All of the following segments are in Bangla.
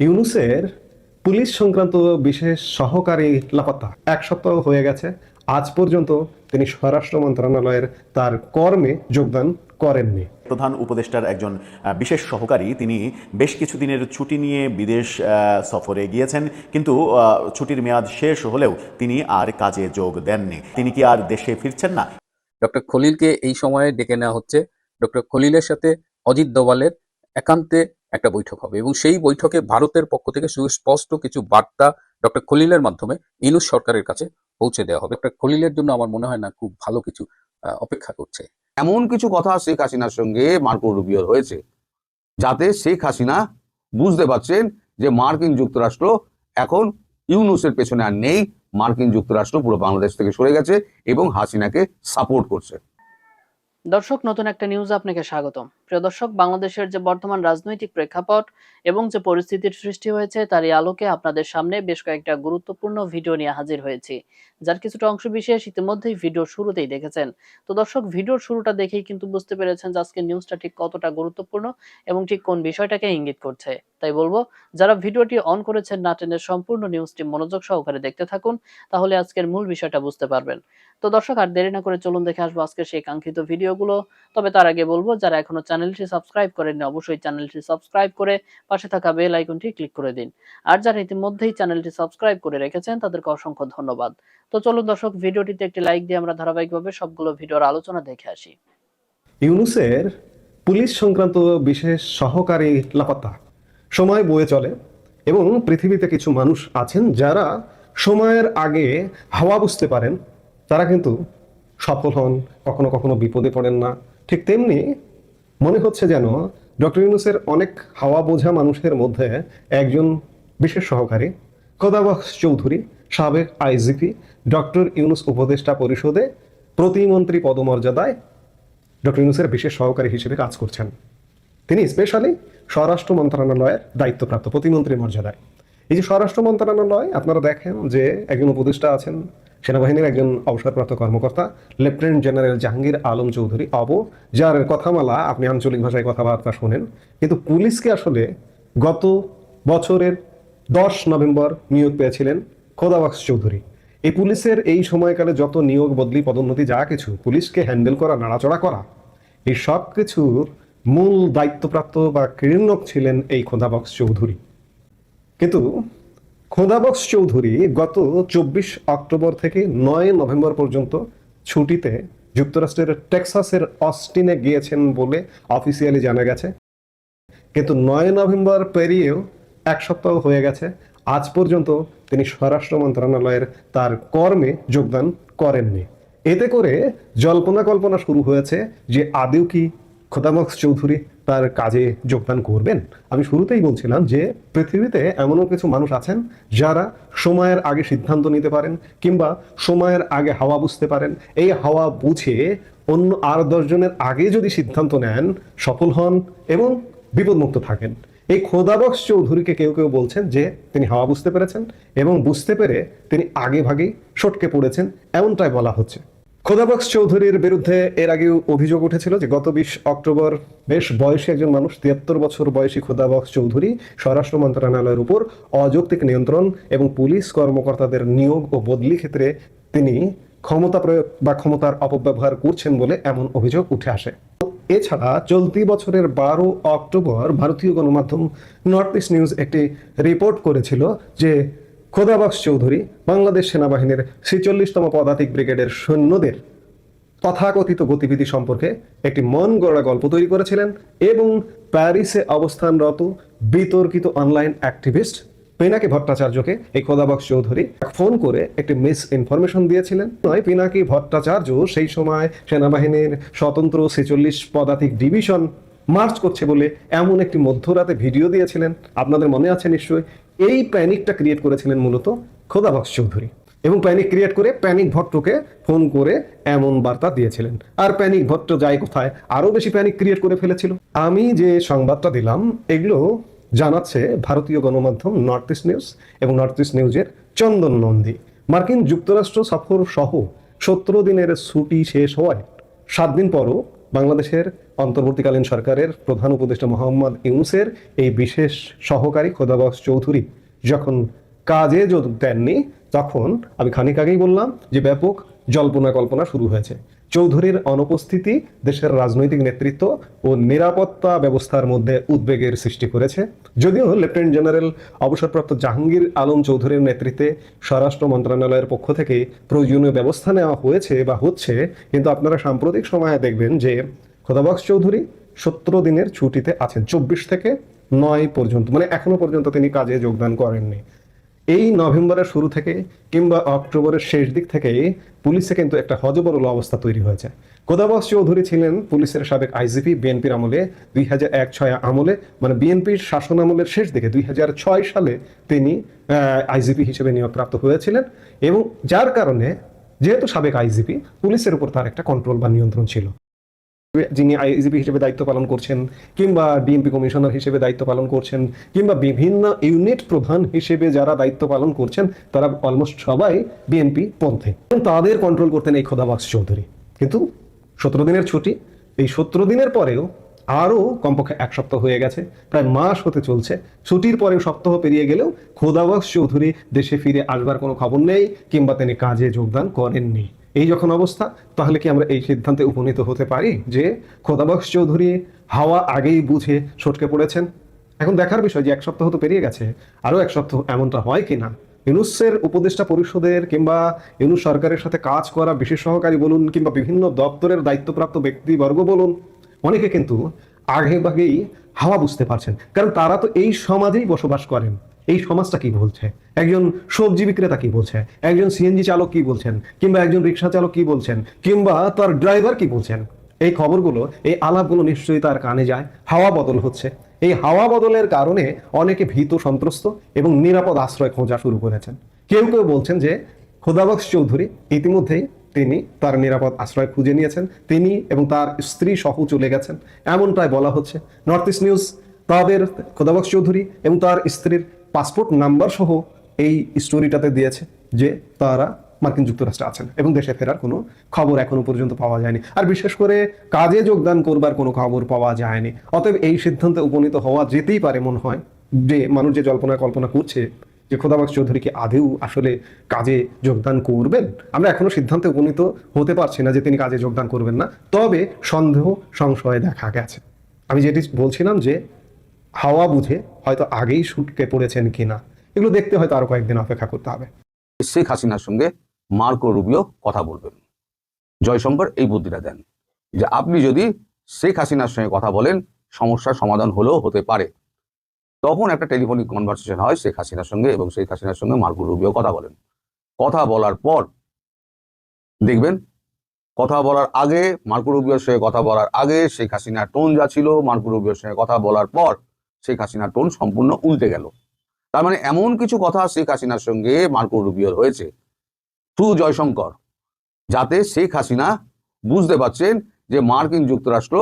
ইউনুসের পুলিশ সংক্রান্ত বিশেষ সহকারী লাপাত্তা। এক সপ্তাহ হয়ে গেছে আজ পর্যন্ত তিনি স্বরাষ্ট্র মন্ত্রণালয়ের তার কর্মে যোগদান করেননি। প্রধান উপদেষ্টার একজন আহ, বিশেষ সহকারী তিনি বেশ কিছুদিনের ছুটি নিয়ে বিদেশ আহ, সফরে গিয়েছেন কিন্তু আহ, ছুটির মেয়াদ শেষ হলেও তিনি আর কাজে যোগ দেননি। তিনি কি আর দেশে ফিরছেন না? ডক্টর খলিলকে এই সময়ে ডেকে নেওয়া হচ্ছে। ডক্টর খলিলের সাথে অজিত দোভালের একান্তে একটা বৈঠক হবে। এবং সেই বৈঠকে ভারতের পক্ষ থেকে সুস্পষ্ট কিছু বার্তা ডক্টর খলিলের মাধ্যমে ইনুস সরকারের কাছে পৌঁছে দেওয়া হবে। ডক্টর খলিলের জন্য আমার মনে হয় না খুব ভালো কিছু আহ, অপেক্ষা করছে। এমন কিছু কথা শেখ হাসিনার সঙ্গে মার্কো রুবিওর হয়েছে যাতে শেখ হাসিনা বুঝতে পারছেন যে মার্কিন যুক্তরাষ্ট্র এখন ইউনুসের পেছনে আর নেই মার্কিন যুক্তরাষ্ট্র পুরো বাংলাদেশ থেকে সরে গেছে এবং হাসিনাকে সাপোর্ট করছে। দর্শক নতুন একটা নিউজ আপনাকে স্বাগতম। প্রিয় দর্শক, বাংলাদেশের যে বর্তমান রাজনৈতিক প্রেক্ষাপট এবং যে পরিস্থিতির সৃষ্টি হয়েছে তারই আলোকে আপনাদের সামনে বেশ কয়েকটা গুরুত্বপূর্ণ ভিডিও নিয়ে হাজির হয়েছি, যার কিছুটা অংশ বিশেষ ইতিমধ্যেই ভিডিওর শুরুতেই দেখেছেন। তো দর্শক, ভিডিওর শুরুটা দেখেই কিন্তু বুঝতে পেরেছেন যে আজকের নিউজটা ঠিক কতটা গুরুত্বপূর্ণ এবং ঠিক কোন বিষয়টাকে ইঙ্গিত করছে। তাই বলব, যারা ভিডিওটি অন করেছেন না টেনের সম্পূর্ণ নিউজটি মনোযোগ সহকারে দেখতে থাকুন, তাহলে আজকের মূল বিষয়টা বুঝতে পারবেন। তো দর্শক, আর দেরি না করে চলুন দেখে আসব আজকে সেই কাঙ্ক্ষিত ভিডিওগুলো। তবে তার আগে বলব, যারা এখনও চ্যানেলটি সাবস্ক্রাইব করেননি, অবশ্যই চ্যানেলটি সাবস্ক্রাইব করে পাশে থাকা বেল আইকনটি ক্লিক করে দিন। আর যারা ইতিমধ্যেই চ্যানেলটি সাবস্ক্রাইব করে রেখেছেন, তাদেরকে অসংখ্য ধন্যবাদ। তো চলুন দর্শক, ভিডিওটিতে একটি লাইক দিয়ে আমরা ধারাবাহিকভাবে সবগুলো ভিডিওর আলোচনা দেখে আসি। ইউনুসের পুলিশ সংক্রান্ত বিশেষ সহকারী লাপাত্তা। সময় বয়ে চলে এবং পৃথিবীতে কিছু মানুষ আছেন যারা সময়ের আগে হাওয়া বুঝতে পারেন, তারা কিন্তু সফল হন, কখনো কখনো বিপদে পড়েন না। ঠিক তেমনি মনে হচ্ছে যেন ডক্টর ইউনুসের অনেক হাওয়া বোঝা মানুষের মধ্যে একজন বিশেষ সহকারী কদাবক্স চৌধুরী, সাবেক আইজিপি, ডক্টর ইউনুস উপদেষ্টা পরিষদে প্রতিমন্ত্রী পদমর্যাদায় ডক্টর ইউনুসের বিশেষ সহকারী হিসেবে কাজ করছেন। তিনি স্পেশালি স্বরাষ্ট্র মন্ত্রণালয়ের দায়িত্বপ্রাপ্ত প্রতিমন্ত্রী মর্যাদায়। এই যে স্বরাষ্ট্র মন্ত্রণালয়, আপনারা দেখেন যে একজন উপদেষ্টা আছেন সেনাবাহিনীর একজন অবসরপ্রাপ্ত কর্মকর্তা, লেফটেন্যান্ট জেনারেল জাহাঙ্গীর আলম চৌধুরী অব যার কথামালা আপনি আঞ্চলিক ভাষায় কথাবার্তা শোনেন। কিন্তু পুলিশকে আসলে গত বছরের দশ নভেম্বর নিয়োগ পেয়েছিলেন খোদাবাক্স চৌধুরী। এই পুলিশের এই সময়কালে যত নিয়োগ, বদলি, পদোন্নতি, যা কিছু, পুলিশকে হ্যান্ডেল করা, নাড়াচড়া করা, এই সব কিছুর মূল দায়িত্বপ্রাপ্ত বা ক্রীড়নক ছিলেন এই খোদাবক্স চৌধুরী। কিন্তু খোদাবক্স চৌধুরী গত চব্বিশ অক্টোবর থেকে নয় নভেম্বর পর্যন্ত ছুটিতে যুক্তরাষ্ট্রের টেক্সাসের অস্টিনে গিয়েছেন বলে অফিসিয়ালি জানা গেছে। কিন্তু নয় নভেম্বর পেরিয়েও এক সপ্তাহ হয়ে গেছে। আজ পর্যন্ত তিনি স্বরাষ্ট্র মন্ত্রণালয়ের তার কর্মে যোগদান করেননি। এতে করে জল্পনা কল্পনা শুরু হয়েছে যে আদেও কি খোদামক্স চৌধুরী তার কাজে যোগদান করবেন। আমি শুরুতেই বলছিলাম যে, পৃথিবীতে এমনও কিছু মানুষ আছেন যারা সময়ের আগে সিদ্ধান্ত নিতে পারেন কিংবা সময়ের আগে হাওয়া বুঝতে পারেন। এই হাওয়া বুঝে অন্য আর দশজনের আগে যদি সিদ্ধান্ত নেন, সফল হন এবং বিপদমুক্ত থাকেন। এই খোদাবক্স চৌধুরীকে কেউ কেউ বলছেন যে, তিনি হাওয়া বুঝতে পেরেছেন এবং বুঝতে পেরে তিনি আগে ভাগেই সটকে পড়েছেন, এমনটাই বলা হচ্ছে। খোদাবক্স চৌধুরীর বিরুদ্ধে এর আগেও অভিযোগ উঠেছিল যে গত বিশ অক্টোবর বেশ বয়সী একজন মানুষ, তিয়াত্তর বছর বয়সী খোদাবক্স চৌধুরী, স্বরাষ্ট্র মন্ত্রণালয়ের উপর অযৌক্তিক নিয়ন্ত্রণ এবং পুলিশ কর্মকর্তাদের নিয়োগ ও বদলি ক্ষেত্রে তিনি ক্ষমতা প্রয়োগ বা ক্ষমতার অপব্যবহার করছেন বলে এমন অভিযোগ উঠে আসে। এছাড়া চলতি বছরের বারো অক্টোবর ভারতীয় গণমাধ্যম নর্থ ইস্ট নিউজ একটি রিপোর্ট করেছিল যে খোদাবক্স চৌধুরী বাংলাদেশ সেনাবাহিনীর ছেচল্লিশতম পদাতিক ব্রিগেডের সৈন্যদের তথাকথিত গতিবিধি সম্পর্কে একটি মন গড়া গল্প তৈরি করেছিলেন এবং প্যারিসে অবস্থানরত বিতর্কিত অনলাইন অ্যাক্টিভিস্ট পিনাকি ভট্টাচার্যকে এই খোদাবক্স চৌধুরী ফোন করে একটি মিস ইনফরমেশন দিয়েছিলেন। নয়, পিনাকি ভট্টাচার্য সেই সময় সেনাবাহিনীর স্বতন্ত্র ছেচল্লিশ পদাতিক ডিভিশন মার্চ করছে বলে এমন একটি মধ্যরাতে ভিডিও দিয়েছিলেন। আপনাদের মনে আছে নিশ্চয়ই, এই প্যানিকটা ক্রিয়েট করেছিলেন মূলত খোদাবক্স চৌধুরী। এবং প্যানিক ক্রিয়েট করে প্যানিক ভট্টকে ফোন করে এমন বার্তা দিয়েছিলেন। আর প্যানিক ভট্ট যায় কোথায়, আরও বেশি প্যানিক ক্রিয়েট করে ফেলেছিল। আমি যে সংবাদটা দিলাম, এগুলো জানাচ্ছে ভারতীয় গণমাধ্যম নর্থ ইস্ট নিউজ এবং নর্থ ইস্ট নিউজের চন্দন নন্দী। মার্কিন যুক্তরাষ্ট্র সফর সহ সতেরো দিনের ছুটি শেষ হওয়ায় সাত দিন পরও বাংলাদেশের অন্তর্বর্তীকালীন সরকারের প্রধান উপদেষ্টা মোহাম্মদ ইউনুসের এই বিশেষ সহকারী খোদাবক্স চৌধুরী যখন কাজে যোগ দেননি, তখন আমি খানিক আগেই বললাম যে ব্যাপক জল্পনা কল্পনা শুরু হয়েছে। চৌধুরীর অনুপস্থিতি দেশের রাজনৈতিক নেতৃত্ব ও নিরাপত্তা ব্যবস্থার মধ্যে উদ্বেগের সৃষ্টি করেছে। যদিও লেফটেন্যান্ট জেনারেল অবসরপ্রাপ্ত জাহাঙ্গীর আলম চৌধুরীর নেতৃত্বে স্বরাষ্ট্র মন্ত্রণালয়ের পক্ষ থেকে প্রয়োজনীয় ব্যবস্থা নেওয়া হয়েছে বা হচ্ছে, কিন্তু আপনারা সাম্প্রতিক সময়ে দেখবেন যে খোদাবক্স চৌধুরী সতেরো দিনের ছুটিতে আছেন। চব্বিশ থেকে নয় পর্যন্ত মানে এখনও পর্যন্ত তিনি কাজে যোগদান করেননি। এই নভেম্বরের শুরু থেকে কিংবা অক্টোবরের শেষ দিক থেকে পুলিশে কিন্তু একটা হজবরল অবস্থা তৈরি হয়েছে। কোদাবাস চৌধুরী ছিলেন পুলিশের সাবেক আইজিপি, বিএনপির আমলে, দুই হাজার এক ছয় আমলে মানে বিএনপির শাসন আমলের শেষ দিকে, দুই হাজার ছয় সালে তিনি আইজিপি হিসেবে নিয়োগপ্রাপ্ত হয়েছিলেন এবং যার কারণে, যেহেতু সাবেক আইজিপি, পুলিশের উপর তার একটা কন্ট্রোল বা নিয়ন্ত্রণ ছিল। যিনি আইজিপি হিসেবে দায়িত্ব পালন করছেন, কিংবা ডিএমপি কমিশনার হিসেবে দায়িত্ব পালন করছেন, কিংবা বিভিন্ন ইউনিট প্রধান হিসেবে যারা দায়িত্ব পালন করছেন, তারা অলমোস্ট সবাই বিএনপি পন্থে। তাদের কন্ট্রোল করতেন এই খোদাবাক্স চৌধুরী। কিন্তু সতেরো দিনের ছুটি, এই সতেরো দিনের পরেও আরও কমপক্ষে এক সপ্তাহ হয়ে গেছে, প্রায় মাস হতে চলছে। ছুটির পরেও সপ্তাহ পেরিয়ে গেলেও খোদাবাস চৌধুরী দেশে ফিরে আসবার কোনো খবর নেই, কিংবা তিনি কাজে যোগদান করেননি। এই যখন অবস্থা, তাহলে কি আমরা এই সিদ্ধান্তে উপনীত হতে পারি যে খোদাবক্স চৌধুরী হাওয়া আগেই বুঝে সটকে পড়েছেন? এখন দেখার বিষয় যে এক সপ্তাহ তো পেরিয়ে গেছে, আরও এক সপ্তাহ এমনটা হয় কিনা ইউনুসের উপদেষ্টা পরিষদের কিংবা ইউনুস সরকারের সাথে কাজ করা বিশেষ সহকারী বলুন কিংবা বিভিন্ন দপ্তরের দায়িত্বপ্রাপ্ত ব্যক্তিবর্গ বলুন, অনেকে কিন্তু আগে ভাগেই হাওয়া বুঝতে পারছেন। কারণ তারা তো এই সমাজেই বসবাস করেন। এই সমাজটা কি বলছে? একজন সবজি বিক্রেতা কি বলছে? একজন সিএনজি চালক কি বলছেন? কিংবা একজন রিক্সা চালক কি বলছেন? কিংবা তার ড্রাইভার কি বলছেন? এই খবরগুলো, এই আলাপগুলো নিশ্চয়ই তার কানে যায়। হাওয়া বদল হচ্ছে। এই হাওয়া বদলের কারণে অনেকে ভীত, সন্ত্রস্ত এবং নিরাপদ আশ্রয় খোঁজা শুরু করেছেন। কেউ কেউ বলছেন যে খোদাবক্স চৌধুরী ইতিমধ্যেই তিনি তার নিরাপদ আশ্রয় খুঁজে নিয়েছেন। তিনি এবং তার স্ত্রী সহ চলে গেছেন। এমনটাই বলা হচ্ছে। নর্থ ইস্ট নিউজ, তাদের খোদাবক্স চৌধুরী এবং তার স্ত্রীর পাসপোর্ট নাম্বার সহ এই স্টোরিটাতে দিয়েছে যে তারা মার্কিন যুক্তরাষ্ট্রে আছেন এবং দেশে ফেরার কোনো খবর এখনও পর্যন্ত পাওয়া যায়নি। আর বিশেষ করে কাজে যোগদান করবার কোনো খবর পাওয়া যায়নি। অতএব এই সিদ্ধান্তে উপনীত হওয়া যেতেই পারে মনে হয় যে মানুষ যে জল্পনা কল্পনা করছে যে খোদাবাক্স চৌধুরী কি আদেও আসলে কাজে যোগদান করবেন? আমরা এখনও সিদ্ধান্তে উপনীত হতে পারছি না যে তিনি কাজে যোগদান করবেন না। তবে সন্দেহ, সংশয়ে দেখা গেছে। আমি যেটি বলছিলাম যে হাওয়া বুঝে হয়তো আগেই সুটকে পড়েছেন কিনা। এগুলো দেখতে হয়তো আরও কয়েকদিন অপেক্ষা করতে হবে। শেখ হাসিনার সঙ্গে মার্কো রুবিও কথা বলবেন। জয়শঙ্কর, এই বুদ্ধিটা দেন যে আপনি যদি শেখ হাসিনার সঙ্গে কথা বলেন, সমস্যার সমাধান হলেও হতে পারে। তখন একটা টেলিফোনিক কনভারসেশন হয় শেখ হাসিনার সঙ্গে এবং শেখ হাসিনার সঙ্গে মার্কো রুবিও কথা বলেন। কথা বলার পর দেখবেন, কথা বলার আগে, মার্কো রুবিওর সঙ্গে কথা বলার আগে শেখ হাসিনার টোন যা ছিল, মার্কো রুবিওর সঙ্গে কথা বলার পর শেখ হাসিনার টোন সম্পূর্ণ উল্টে গেল। তার মানে এমন কিছু কথা শেখ হাসিনার সঙ্গে মার্কো রুবিওর হয়েছে। থ্রু জয়শঙ্কর, যাতে শেখ হাসিনা বুঝতে পারছেন যে মার্কিন যুক্তরাষ্ট্র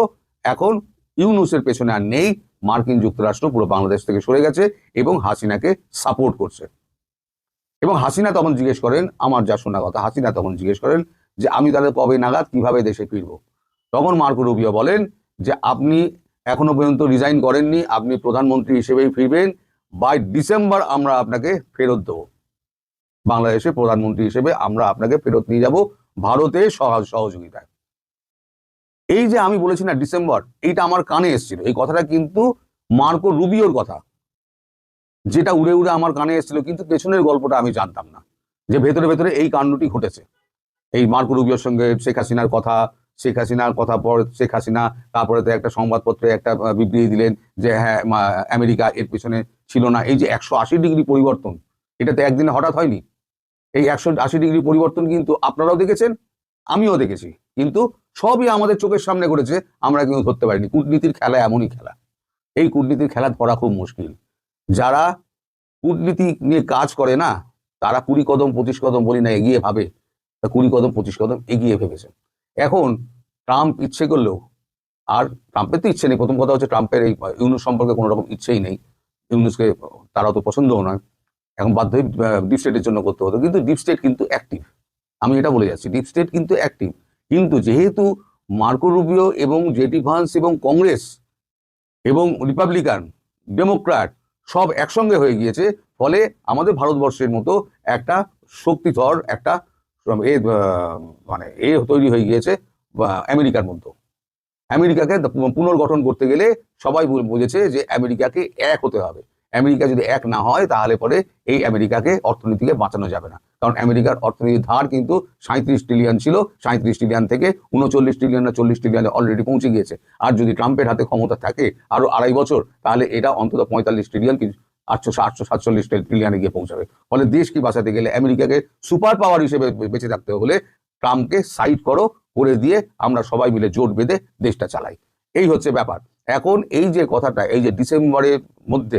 এখন ইউনুসের পেছনে আর নেই, মার্কিন যুক্তরাষ্ট্র পুরো বাংলাদেশ থেকে সরে গেছে এবং হাসিনাকে সাপোর্ট করছে। এবং হাসিনা তখন জিজ্ঞেস করেন, আমার যা শোনা কথা, হাসিনা তখন জিজ্ঞেস করেন যে, আমি তাহলে কবে নাগাদ কীভাবে দেশে ফিরব? তখন মার্কো রুবিও বলেন যে, আপনি এখনও পর্যন্ত রিজাইন করেননি। আপনি প্রধানমন্ত্রী হিসেবেই ফিরবেন। বাই ডিসেম্বর আমরা আপনাকে ফেরত দেবো। বাংলাদেশে প্রধানমন্ত্রী হিসেবে আমরা আপনাকে ফেরত নিয়ে যাব ভারতের সহ- সহযোগিতায়। এই যে আমি বলেছি না ডিসেম্বর এইটা আমার কানে এসেছিল। এই কথাটা কিন্তু মার্কো রুবিওর কথা। যেটা উড়ে উড়ে আমার কানে এসেছিল, কিন্তু পেছনের গল্পটা আমি জানতাম না। যে ভেতরে ভেতরে এই কাণ্ডটি ঘটেছে। এই মার্কো রুবিওর সঙ্গে শেখ হাসিনার কথা শেখ হাসিনার কথা পর শেখ হাসিনা, তারপরে তো একটা সংবাদপত্রে একটা বিবৃতি দিলেন যে হ্যাঁ আমেরিকা এর পিছনে ছিল না। এই যে একশো আশি ডিগ্রি পরিবর্তন, এটা তো একদিনে হঠাৎ হয়নি। এই একশো আশি ডিগ্রি পরিবর্তন কিন্তু আপনারাও দেখেছেন, আমিও দেখেছি। কিন্তু সবই আমাদের চোখের সামনে ঘটেছে, আমরা কিন্তু ধরতে পারিনি। কূটনীতির খেলা এমনই খেলা। এই কূটনীতির খেলা ধরা খুব মুশকিল। যারা কূটনীতি নিয়ে কাজ করে না, তারা কুড়ি কদম, পঁচিশ কদম বলি না, এগিয়ে ভাবে। কুড়ি কদম, পঁচিশ কদম এগিয়ে ভেবেছে। এখন ট্রাম্প ইচ্ছে করলেও, আর ট্রাম্পের তো ইচ্ছে নেই। প্রথম কথা হচ্ছে ট্রাম্পের এই ইউনুস সম্পর্কে কোনো রকম ইচ্ছেই নেই। ইউনুসকে তারা তো পছন্দও নয়। এখন বাধ্য হয়ে ডিপ স্টেটের জন্য করতে হতো কিন্তু ডিপ স্টেট কিন্তু অ্যাক্টিভ। আমি এটা বলে যাচ্ছি, ডিপ স্টেট কিন্তু অ্যাক্টিভ। কিন্তু যেহেতু মার্কো রুবিও এবং জেটি ভান্স এবং কংগ্রেস এবং রিপাবলিকান, ডেমোক্র্যাট সব একসঙ্গে হয়ে গিয়েছে, ফলে আমাদের ভারতবর্ষের মতো একটা শক্তিধর, একটা এ মানে এ তৈরি হয়ে গিয়েছে আমেরিকার মধ্যে। আমেরিকাকে পুনর্গঠন করতে গেলে সবাই বুঝেছে যে আমেরিকাকে এক হতে হবে। আমেরিকা যদি এক না হয়, তাহলে পরে এই আমেরিকাকে অর্থনীতিকে বাঁচানো যাবে না। কারণ আমেরিকার অর্থনীতির ধার কিন্তু সাঁত্রিশ ট্রিলিয়ন ছিল সাঁত্রিশ ট্রিলিয়ন থেকে উনচল্লিশ ট্রিলিয়ন না চল্লিশ ট্রিলিয়নে অলরেডি পৌঁছে গিয়েছে। আর যদি ট্রাম্পের হাতে ক্ষমতা থাকে আরও আড়াই বছর, তাহলে এটা অন্তত পঁয়তাল্লিশ ট্রিলিয়ন আটশো আটশো ট্রিলিয়নে গিয়ে পৌঁছাবে। ফলে দেশ কি বাঁচাতে গেলে আমেরিকাকে সুপার পাওয়ার হিসেবে বেঁচে থাকতে হলে ট্রাম্পকে সাইড করো, করে দিয়ে আমরা সবাই মিলে জোট বেঁধে দেশটা চালাই। এই হচ্ছে ব্যাপার। এখন এই যে কথাটা, এই যে ডিসেম্বরের মধ্যে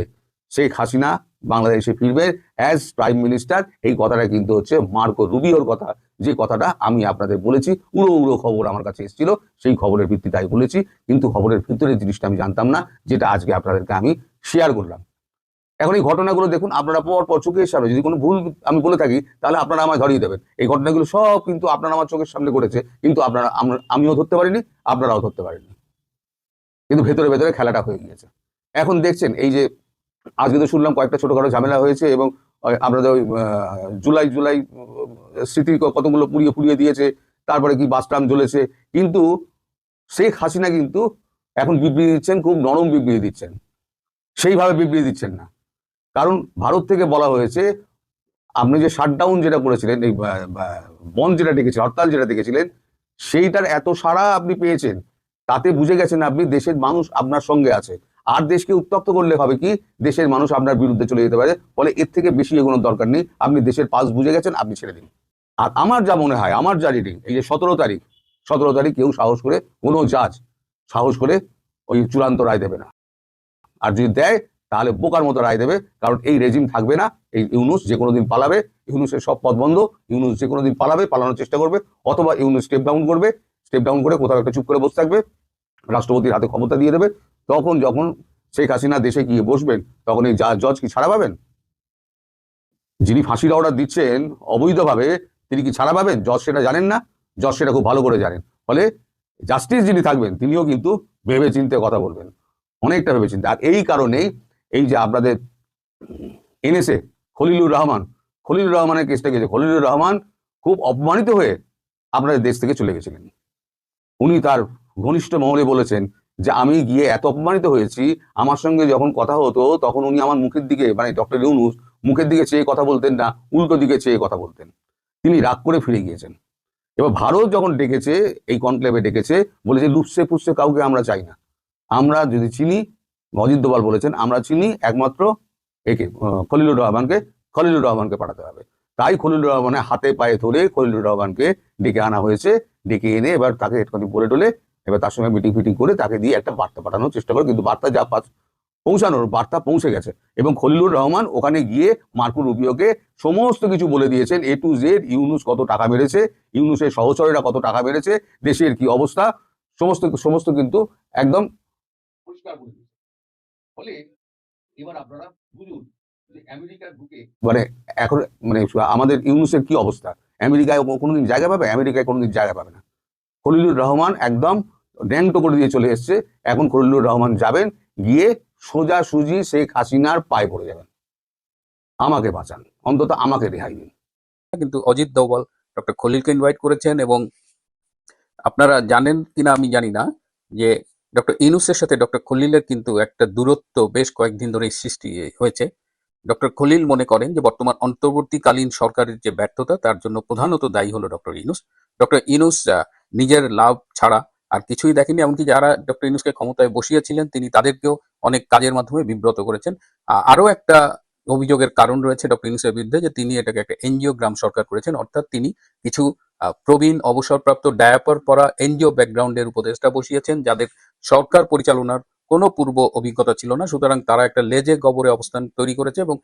শেখ হাসিনা বাংলাদেশে ফিরবে অ্যাজ প্রাইম মিনিস্টার এই কথাটা কিন্তু হচ্ছে মার্কো রুবিওর কথা। যে কথাটা আমি আপনাদের বলেছি, উড়ো উড়ো খবর আমার কাছে এসেছিল, সেই খবরের ভিত্তিতে আমি বলেছি, কিন্তু খবরের ভিতরের জিনিসটা আমি জানতাম না, যেটা আজকে আপনাদেরকে আমি শেয়ার করলাম। এখন এই ঘটনাগুলো দেখুন, আপনারা পর পর চোখের সামনে, যদি কোনো ভুল আমি বলে থাকি, তাহলে আপনারা আমায় ধরিয়ে দেবেন। এই ঘটনাগুলো সব কিন্তু আপনারা আমার চোখের সামনে ঘটেছে, কিন্তু আপনারা আমিও ধরতে পারিনি, আপনারাও ধরতে পারেননি। কিন্তু ভেতরে ভেতরে খেলাটা হয়ে গিয়েছে। এখন দেখছেন, এই যে আজকে তো শুনলাম কয়েকটা ছোটখাটো ঝামেলা হয়েছে এবং আপনাদের ওই জুলাই জুলাই স্মৃতি কতগুলো পুড়িয়ে পুড়িয়ে দিয়েছে, তারপরে কি বাস ট্রাম জ্বলেছে, কিন্তু শেখ হাসিনা কিন্তু এখন বিবৃতি দিচ্ছেন, খুব নরম বিবৃতি দিচ্ছেন। সেইভাবে বিবৃতি দিচ্ছেন না। কারণ ভারত থেকে বলা হয়েছে, আপনি যে শাটডাউন যেটা করেছিলেন, এই বন যেটা ডেকেছিলেন, হরতাল যেটা ডেকেছিলেন, সেইটার এত সাড়া আপনি পেয়েছেন, তাতে বুঝে গেছেন আপনি দেশের মানুষ আপনার সঙ্গে আছে। আর দেশকে উত্তপ্ত করলে হবে কি? দেশের মানুষ আপনার বিরুদ্ধে চলে যেতে পারে, ফলে এর থেকে বেশি এগোনোর দরকার নেই। আপনি দেশের পাস বুঝে গেছেন, আপনি ছেড়ে দিন। আর আমার যা মনে হয়, আমার যা রিডিং এই যে সতেরো তারিখ সতেরো তারিখ কেউ সাহস করে, কোনো জাজ সাহস করে ওই চূড়ান্ত রায় দেবে না। আর যদি দেয় তাহলে বোকার মতো রায় দেবে, কারণ এই রেজিম থাকবে না, এই ইউনুস যে কোনো দিন পালাবে, ইউনুসের সব পথ বন্ধ, ইউনুস যে কোনো দিন পালাবে, পালানোর চেষ্টা করবে, অথবা ইউনুস স্টেপ ডাউন করবে স্টেপ ডাউন করে কোথাও একটা চুপ করে বসে থাকবে, রাষ্ট্রপতির হাতে ক্ষমতা দিয়ে দেবে, তখন যখন শেখ হাসিনা দেশে গিয়ে বসবেন, তখন এই জজ কি ছাড়া পাবেন? যিনি ফাঁসির অর্ডার দিচ্ছেন, অবৈধভাবে তিনি কি ছাড়া পাবেন? জজ সেটা জানেন না, জজ সেটা খুব ভালো করে জানেন। ফলে জাস্টিস যিনি থাকবেন, তিনিও কিন্তু ভেবে চিন্তে কথা বলবেন, অনেকটা ভেবে চিন্তে আর এই কারণেই এই যে আপনাদের এনেছে খলিলুর রহমান, খলিলুর রহমানের কেসটা গেছে খলিলুর রহমান খুব অপমানিত হয়ে আপনাদের দেশ থেকে চলে গেছিলেন। উনি তার ঘনিষ্ঠ মহলে বলেছেন যে, আমি গিয়ে এত অপমানিত হয়েছি, আমার সঙ্গে যখন কথা হতো, তখন উনি আমার মুখের দিকে মানে ডক্টর ইউনুস মুখের দিকে চেয়ে কথা বলতেন না, উল্টো দিকে চেয়ে কথা বলতেন। তিনি রাগ করে ফিরে গিয়েছেন। এবার ভারত যখন ডেকেছে, এই কনক্লেভে ডেকেছে, বলেছে লুপসে পুষছে কাউকে আমরা চাই না। আমরা যদি চিনি অজিত দোভাল বলেছেন, আমরা চিনি একমাত্র একে খলিলুর রহমানকে খলিলুর রহমানকে পাঠাতে হবে। তাই খলিলুর রহমানের হাতে পায়ে ধরে খলিলুর রহমানকে ডেকে আনা হয়েছে, ডেকে এনে এবার তাকে একটুখানি বলে টলে, এবার তার সঙ্গে মিটিং ফিটিং করে তাকে দিয়ে একটা বার্তা পাঠানোর চেষ্টা করে, কিন্তু বার্তা যা পৌঁছানোর, বার্তা পৌঁছে গেছে। এবং খলিলুর রহমান ওখানে গিয়ে মার্কো রুবিওকে সমস্ত কিছু বলে দিয়েছেন এ টু জেড ইউনুস কত টাকা মেরেছে, ইউনুসের সহচরেরা কত টাকা মেরেছে, দেশের কি অবস্থা, সমস্ত সমস্ত কিন্তু একদম পরিষ্কার ফলে এবার আপনারা বুঝুন যে আমেরিকার বুকে মানে এখন মানে আমাদের ইউনুসের কি অবস্থা? আমেরিকায় কোনোদিন জায়গা পাবে? আমেরিকায় কোনোদিন জায়গা পাবে না। খলিলুর রহমান একদম ড্যাংটো করে দিয়ে চলে এসছে। এখন খলিলুর রহমান যাবেন গিয়ে সোজা সুজি শেখ হাসিনার পায়ে পড়ে যাবেন। আমাকে বাঁচান। অন্তত আমাকে রেহাই দিন। কিন্তু অজিত দোভাল ডক্টর খলিলকে ইনভাইট করেছেন এবং আপনারা জানেন কিনা আমি জানি না যে ডক্টর ইনুসের সাথে ডক্টর খলিলের কিন্তু একটা দূরত্ব বেশ কয়েকদিন ধরেই সৃষ্টি হয়েছে। ডক্টর খলিল মনে করেন যে বর্তমান অন্তর্বর্তীকালীন সরকারের যে ব্যর্থতা, তার জন্য প্রধানত দায়ী হলো ডক্টর ইনুস ডক্টর ইনুস নিজের লাভ ছাড়া আর কিছুই দেখেনি এমনকি যারা ডক্টর ইনুসকে ক্ষমতায় বসিয়েছিলেন, তিনি তাদেরকেও অনেক কাজের মাধ্যমে বিব্রত করেছেন। আ- আরও একটা অভিযোগের কারণ রয়েছে ডক্টর ইনুসের বিরুদ্ধে যে তিনি এটাকে একটা এনজিও গ্রাম সরকার করেছেন, অর্থাৎ তিনি কিছু প্রবীণ অবসরপ্রাপ্ত ডায়াপার পরা এনজিও ব্যাকগ্রাউন্ডের উপদেষ্টা বসিয়েছেন, যাদের সরকার পরিচালনার কোনো পূর্ব অভিজ্ঞতা ছিল না। সুতরাং তারা একটা লেজে গবরে অবস্থান তৈরি করেছে এবং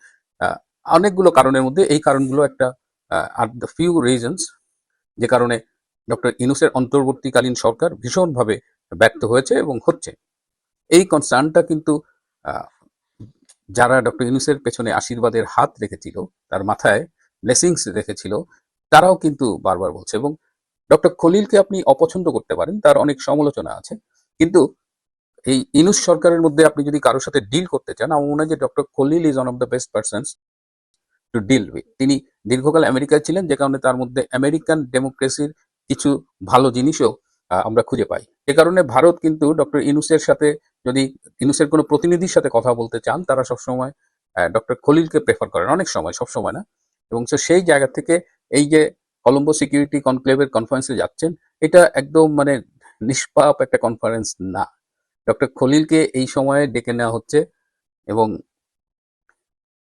অনেকগুলো কারণের মধ্যে এই কারণগুলো একটা আর দ্য ফিউ রিজনস যে কারণে ডক্টর ইনুসের অন্তর্বর্তীকালীন সরকার ভীষণভাবে ব্যর্থ হয়েছে এবং হচ্ছে। এই কনসার্নটা কিন্তু যারা ডক্টর ইনুসের পেছনে আশীর্বাদের হাত রেখেছিল, তার মাথায় ব্লেসিংস রেখেছিল তারাও কিন্তু বারবার বলছে এবং ডক্টর খলিলকে আপনি অপছন্দ করতে পারেন, তার অনেক সমালোচনা আছে। কিন্তু এই ইনুস সরকারের মধ্যে আপনি যদি কারোর সাথে ডিল করতে চান, আমার মনে হয় যে doctor Khalil is one of the best persons to deal with তিনি দীর্ঘকাল আমেরিকায় ছিলেন, যে কারণে তার মধ্যে আমেরিকান ডেমোক্রেসির কিছু ভালো জিনিসও আমরা খুঁজে পাই। এ কারণে ভারত কিন্তু ডক্টর ইনুসের সাথে যদি, ইনুসের কোনো প্রতিনিধির সাথে কথা বলতে চান, তারা সবসময় ডক্টর খলিলকে প্রেফার করেন। অনেক সময় সব সময় না। এবং সেই জায়গা থেকে এই যে কলম্বো সিকিউরিটি কনক্লেভের কনফারেন্সে যাচ্ছেন, এটা একদম মানে নিষ্পাপ একটা কনফারেন্স না। ডক্টর খলিলকে এই সময়ে ডেকে নেওয়া হচ্ছে এবং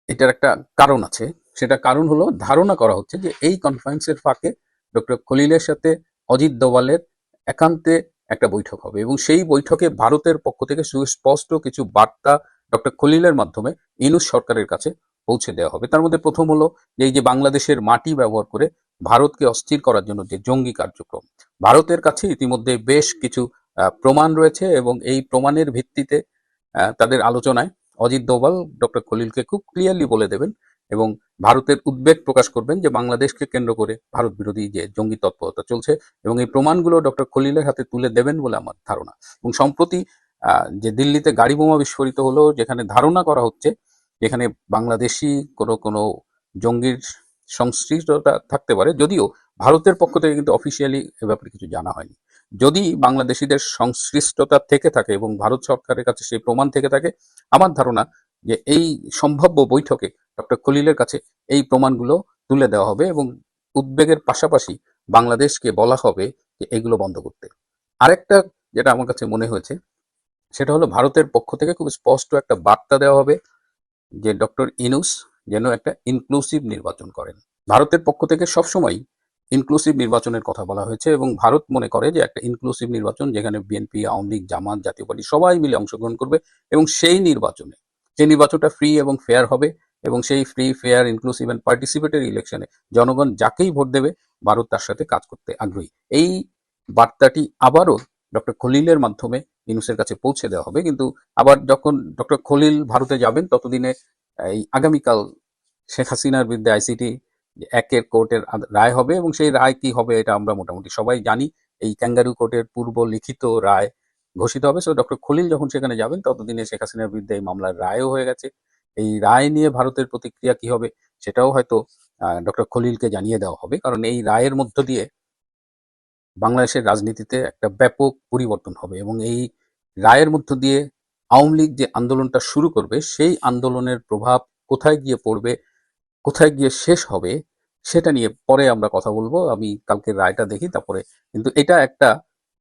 এটার একটা কারণ আছে। সেটা কারণ হলো ধারণা করা হচ্ছে যে এই কনফারেন্সের ফাঁকে ডক্টর খলিলের সাথে অজিত দোভালের একান্তে একটা বৈঠক হবে এবং সেই বৈঠকে ভারতের পক্ষ থেকে সুস্পষ্ট কিছু বার্তা ডক্টর খলিলের মাধ্যমে ইনুস সরকারের কাছে পৌঁছে দেওয়া হবে। তার মধ্যে প্রথম হলো যে, এই যে বাংলাদেশের মাটি ব্যবহার করে ভারতকে অস্থির করার জন্য যে জঙ্গি কার্যক্রম, ভারতের কাছে ইতিমধ্যে বেশ কিছু প্রমাণ রয়েছে এবং এই প্রমাণের ভিত্তিতে তাদের আলোচনায় অজিত দোভাল, ডক্টর খলিলকে খুব ক্লিয়ারলি বলে দেবেন এবং ভারতের উদ্বেগ প্রকাশ করবেন যে, বাংলাদেশকে কেন্দ্র করে ভারত বিরোধী যে জঙ্গি তৎপরতা চলছে এবং এই প্রমাণগুলো ডক্টর খলিলের হাতে তুলে দেবেন বলে আমার ধারণা। এবং সম্প্রতি যে দিল্লিতে গাড়ি বোমা বিস্ফোরিত হলো, যেখানে ধারণা করা হচ্ছে যেখানে বাংলাদেশি কোনো কোনো জঙ্গির সংশ্লিষ্টতা থাকতে পারে, যদিও ভারতের পক্ষ থেকে কিন্তু অফিসিয়ালি এ ব্যাপারে কিছু জানা হয়নি। যদি বাংলাদেশিদের সংশ্লিষ্টতা থেকে থাকে এবং ভারত সরকারের কাছে সেই প্রমাণ থেকে থাকে, আমার ধারণা যে এই সম্ভাব্য বৈঠকে ডক্টর খলিলের কাছে এই প্রমাণগুলো তুলে দেওয়া হবে এবং উদ্বেগের পাশাপাশি বাংলাদেশকে বলা হবে যে এগুলো বন্ধ করতে। আরেকটা যেটা আমার কাছে মনে হয়েছে, সেটা হলো ভারতের পক্ষ থেকে খুব স্পষ্ট একটা বার্তা দেওয়া হবে। যে ডক্টর ইনুস যেন একটা ইনক্লুসিভ নির্বাচন করেন। ভারতের পক্ষ থেকে সবসময় ইনক্লুসিভ নির্বাচনের কথা বলা হয়েছে এবং ভারত মনে করে যে একটা ইনক্লুসিভ নির্বাচন যেখানে বিএনপি আওয়ামী লীগ, জামাত, জাতীয় পার্টি সবাই মিলে অংশগ্রহণ করবে এবং সেই নির্বাচনে সেই নির্বাচনটা ফ্রি এবং ফেয়ার হবে এবং সেই free fair inclusive and participatory ইলেকশনে জনগণ যাকেই ভোট দেবে, ভারত তার সাথে কাজ করতে আগ্রহী। এই বার্তাটি আবারও ডক্টর খলিলের মাধ্যমে ইনুসের কাছে পৌঁছে দেওয়া হবে। কিন্তু আবার যখন ডক্টর খলিল ভারতে যাবেন, ততদিনে এই আগামীকাল শেখ হাসিনার বিরুদ্ধে আইসিটি একের কোর্টের রায় হবে এবং সেই রায় কি হবে এটা আমরা মোটামুটি সবাই জানি। এই ক্যাঙ্গারু কোর্টের পূর্ব লিখিত রায় ঘোষিত হবে। সো ডক্টর খলিল যখন সেখানে যাবেন, ততদিনে শেখ হাসিনার বিরুদ্ধে এই মামলার রায়ও হয়ে গেছে। এই রায় নিয়ে ভারতের প্রতিক্রিয়া কি হবে, সেটাও হয়তো ডক্টর খলিলকে জানিয়ে দেওয়া হবে। কারণ এই রায়ের মধ্য দিয়ে বাংলাদেশের রাজনীতিতে একটা ব্যাপক পরিবর্তন হবে এবং এই রায়ের মধ্য দিয়ে আওয়ামী লীগ যে আন্দোলনটা শুরু করবে, সেই আন্দোলনের প্রভাব কোথায় গিয়ে পড়বে, কোথায় গিয়ে শেষ হবে, সেটা নিয়ে পরে আমরা কথা বলব। আমি কালকে রায়টা দেখি, তারপরে কিন্তু এটা একটা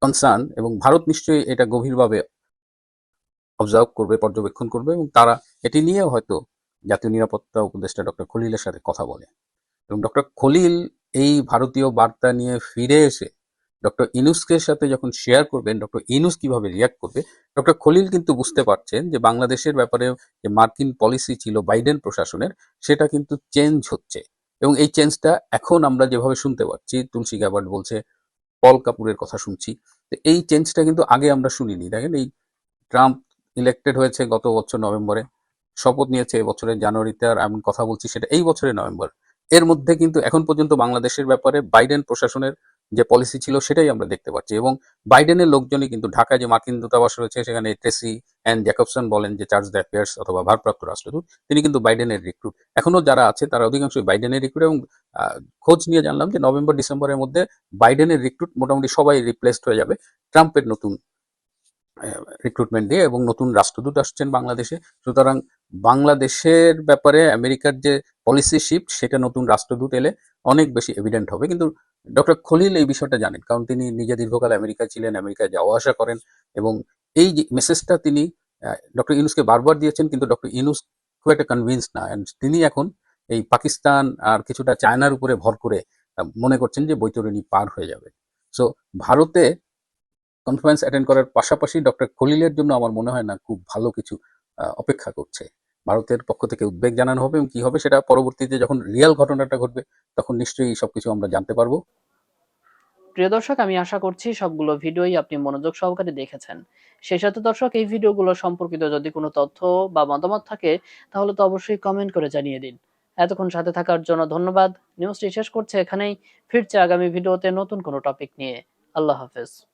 কনসার্ন এবং ভারত নিশ্চয়ই এটা গভীরভাবে অবজার্ভ করবে, পর্যবেক্ষণ করবে এবং তারা এটি নিয়ে হয়তো জাতীয় নিরাপত্তা উপদেষ্টা ডক্টর খলিলের সাথে কথা বলে। এবং ডক্টর খলিল এই ভারতীয় বার্তা নিয়ে ফিরে এসে ডক্টর ইনুসকের সাথে যখন শেয়ার করবেন ডক্টর ইনুস কীভাবে রিয়াক্ট করবে? ডক্টর খলিল কিন্তু বুঝতে পারছেন যে বাংলাদেশের ব্যাপারে যে মার্কিন পলিসি ছিল বাইডেন প্রশাসনের, সেটা কিন্তু চেঞ্জ হচ্ছে। এবং এই চেঞ্জটা এখন আমরা যেভাবে শুনতে পাচ্ছি তুলসী গ্যাবার্ড বলছে পল কাপুরের কথা শুনছি এই চেঞ্জটা কিন্তু আগে আমরা শুনিনি। দেখেন এই ট্রাম্প ইলেক্টেড হয়েছে গত বছর নভেম্বরে, শপথ নিয়েছে এবছরের জানুয়ারিতে, আর আমি কথা বলছি সেটা এই বছরের নভেম্বর। এর মধ্যে কিন্তু এখন পর্যন্ত বাংলাদেশের ব্যাপারে বাইডেন প্রশাসনের যে পলিসি ছিল সেটাই আমরা দেখতে পাচ্ছি এবং বাইডেনের লোকজনই কিন্তু ঢাকায় যে মার্কিন দূতাবাস রয়েছে, সেখানে ট্রেসি অ্যান্ড জ্যাকবসন বলেন যে চার্জ দ্য অ্যাফেয়ার্স অথবা ভারপ্রাপ্ত রাষ্ট্রদূত, তিনি কিন্তু বাইডেনের রিক্রুট এখনও যারা আছে তারা অধিকাংশই বাইডেনের রিক্রুট এবং খোঁজ নিয়ে জানলাম যে নভেম্বর, ডিসেম্বরের মধ্যে বাইডেনের রিক্রুট মোটামুটি সবাই রিপ্লেসড হয়ে যাবে ট্রাম্পের নতুন রিক্রুটমেন্ট দিয়ে এবং নতুন রাষ্ট্রদূত আসছেন বাংলাদেশে। সুতরাং বাংলাদেশের ব্যাপারে আমেরিকার যে পলিসি শিফট সেটা নতুন রাষ্ট্রদূত এলে অনেক বেশি এভিডেন্ট হবে। কিন্তু ডক্টর খলিল এই বিষয়টা জানেন, কারণ তিনি নিজে দীর্ঘকাল আমেরিকায় ছিলেন, আমেরিকায় যাওয়া আসা করেন এবং এই মেসেজটা তিনি ডক্টর ইনুসকে বারবার দিয়েছেন, কিন্তু ডক্টর ইনুস খুব একটা কনভিন্স না। তিনি এখন এই পাকিস্তান আর কিছুটা চায়নার উপরে ভর করে মনে করছেন যে বৈতরণী পার হয়ে যাবে। সো ভারতে কনফারেন্স অ্যাটেন্ড করার পাশাপাশি ডক্টর খলিলের জন্য আমার মনে হয় না খুব ভালো কিছু অপেক্ষা করছে। ভারতের পক্ষ থেকে উদ্বেগ জানানো হবে এবং কি হবে সেটা পরবর্তীতে যখন রিয়েল ঘটনাটা ঘটবে, তখন নিশ্চয়ই সবকিছু আমরা জানতে পারব। প্রিয় দর্শক, আমি আশা করছি সবগুলো ভিডিওই আপনি মনোযোগ সহকারে দেখেছেন। সেই সাথে দর্শক, এই ভিডিওগুলো সম্পর্কিত যদি কোনো তথ্য বা মতামত থাকে, তাহলে তো অবশ্যই কমেন্ট করে জানিয়ে দিন। এতক্ষণ সাথে থাকার জন্য ধন্যবাদ। নিউজটি শেষ করছে এখানেই। ফিরছে আগামী ভিডিওতে নতুন কোনো টপিক নিয়ে। আল্লাহ হাফেজ।